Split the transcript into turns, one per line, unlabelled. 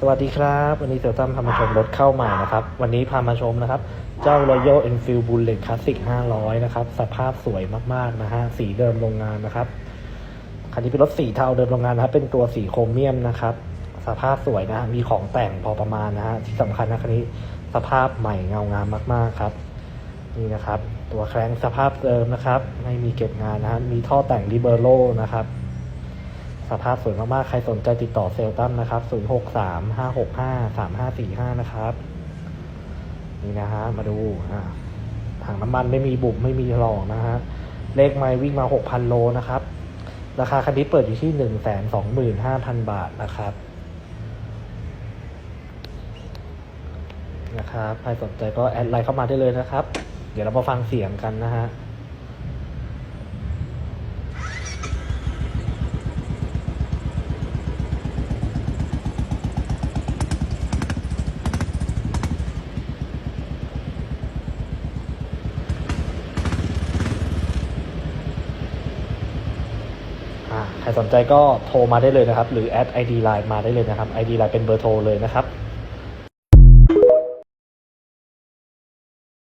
สวัสดีครับ วันนี้เซลตัมพามาชมรถเข้าใหม่นะครับ วันนี้พามาชมนะครับ เจ้า Royal Enfield Bullet Classic 500 นะครับ สภาพสวยมากๆนะฮะสีเดิมโรงงานนะครับคันนี้เป็นรถสีเทาเดิมโรงงานนะครับ เป็นตัวสีโครเมียมนะครับ สภาพสวยนะมีของแต่งพอประมาณนะฮะที่สำคัญนะคันนี้สภาพใหม่เงางามมากๆครับ นี่นะครับ ตัวแครงสภาพเดิมนะครับ ไม่มีเก็บงานนะฮะมีท่อแต่งริเบโรนะครับ สภาพสวยมากๆ ใครสนใจติดต่อเซลตัมนะครับ 0635653545 นะครับ นี่นะฮะ มาดูถังน้ำมันไม่มีบุบไม่มีหลอกนะฮะ เลขไมล์วิ่งมา 6,000 โลนะครับ ราคาคันนี้เปิดอยู่ที่ 125,000 บาทนะครับ นะครับ ใครสนใจก็แอดไลน์เข้ามาได้เลยนะครับ เดี๋ยวเรามาฟังเสียงกันนะฮะ ใครสนใจก็โทรมาได้เลยนะครับ หรือแอด ID Line มาได้เลยนะครับ ID Line เป็นเบอร์โทรเลยนะครับ